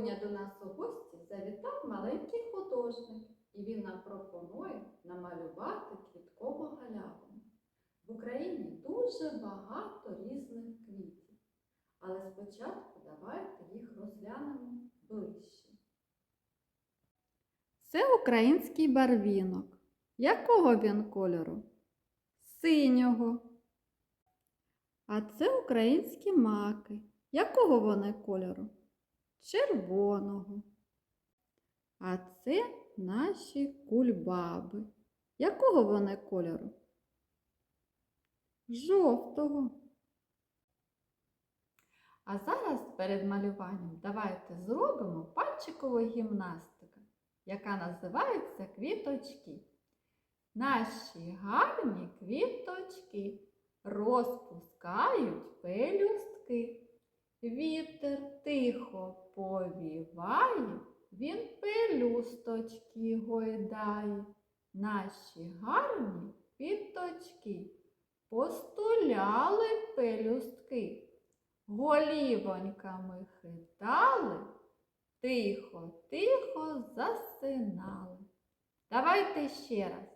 Сьогодні до нас у гості завітав маленький художник, і він нам пропонує намалювати квіткову галявину. В Україні дуже багато різних квітів, але спочатку давайте їх розглянемо ближче. Це український барвінок. Якого він кольору? Синього. А це українські маки. Якого вони кольору? Червоного. А це наші кульбаби. Якого вони кольору? Жовтого. А зараз перед малюванням давайте зробимо пальчикову гімнастику, яка називається квіточки. Наші гарні квіточки розпускають пелюстки. Вітер тихо повіває, він пелюсточки гойдає. Наші гарні квіточки постуляли пелюстки, голівоньками хитали, тихо-тихо засинали. Давайте ще раз.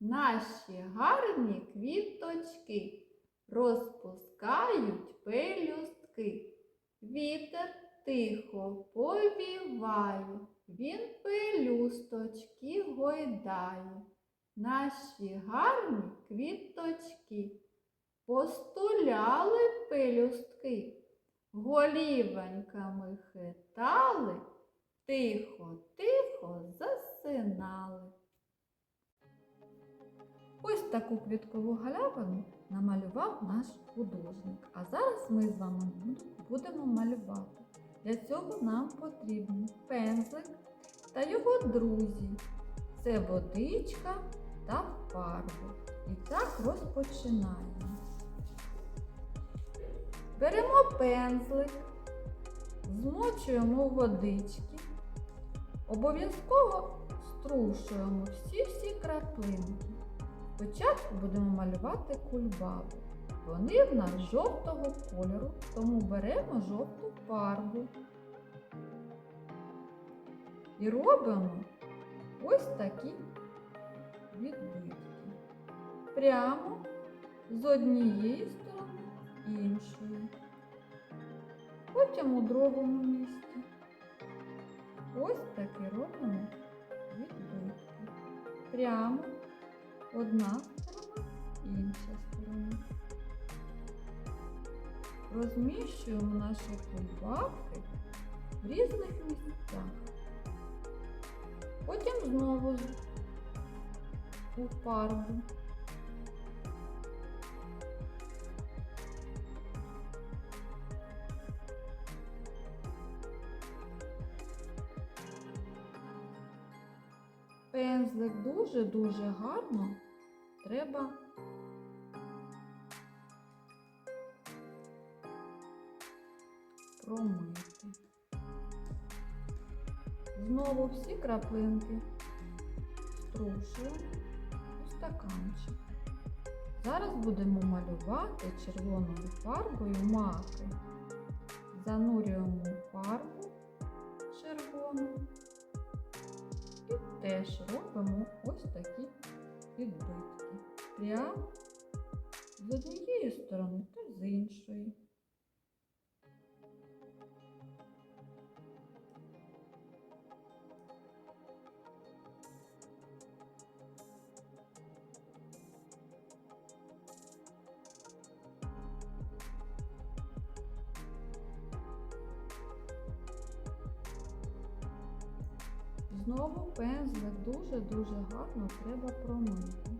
Наші гарні квіточки розпускають пелюстки. Вітер тихо повіває, він пелюсточки гойдає. Наші гарні квіточки постуляли пелюстки, голівоньками хитали, тихо-тихо засинали. Таку квіткову галявину намалював наш художник. А зараз ми з вами будемо малювати. Для цього нам потрібен пензлик та його друзі. Це водичка та фарби. І так розпочинаємо. Беремо пензлик, змочуємо водички, обов'язково струшуємо всі-всі краплинки. Спочатку будемо малювати кульбабу. Вони в нас жовтого кольору, тому беремо жовту фарбу. І робимо ось такі відбитки. Прямо з однієї сторони іншої. Потім у другому місці. Ось такі робимо відбитки. Прямо одна сторона, інша сторона. Розміщуємо наші кульбабки в різних місцях. Потім знову у фарбу. Пензлик дуже-дуже гарно треба промити. Знову всі краплинки струшуємо у стаканчик. Зараз будемо малювати червоною фарбою маки. Занурюємо теж робимо ось такі відбитки. Прямо з однієї сторони та з іншої. Знову пензлик дуже-дуже гарно треба промити.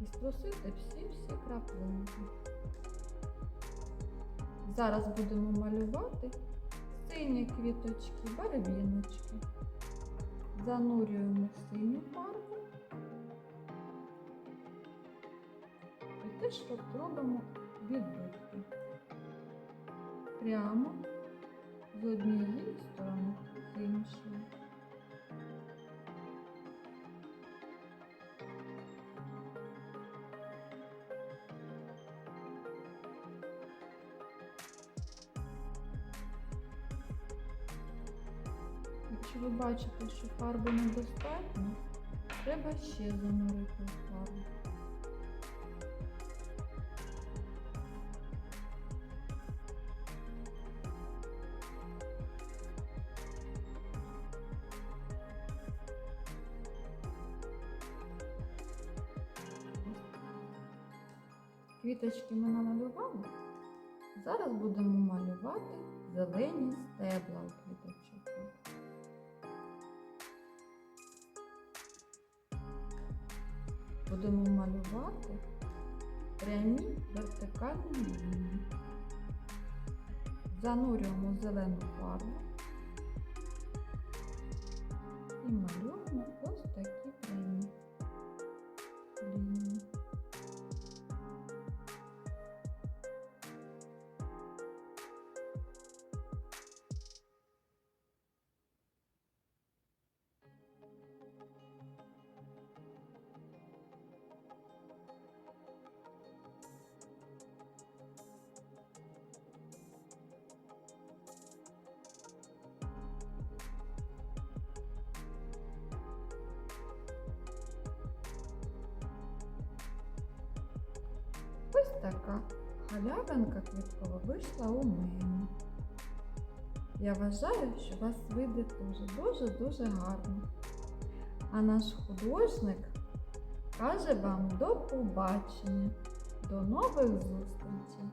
І струсити всі-всі краплинки. Зараз будемо малювати сині квіточки, барвіночки. Занурюємо синю фарбу і теж робимо відбитки. Прямо з однієї сторони з іншої. Якщо ви бачите, що фарби недостатньо, треба ще занурити фарбу. Квіточки ми намалювали. Зараз будемо малювати зелені стебла у квіточок. Будемо малювати прямі вертикальні лінії. Занурюємо зелену фарбу і малюємо ось такі така галявинка квіткова вийшла у мене. Я вважаю, що вас вийде дуже-дуже-дуже гарно. А наш художник каже вам до побачення, до нових зустрічей!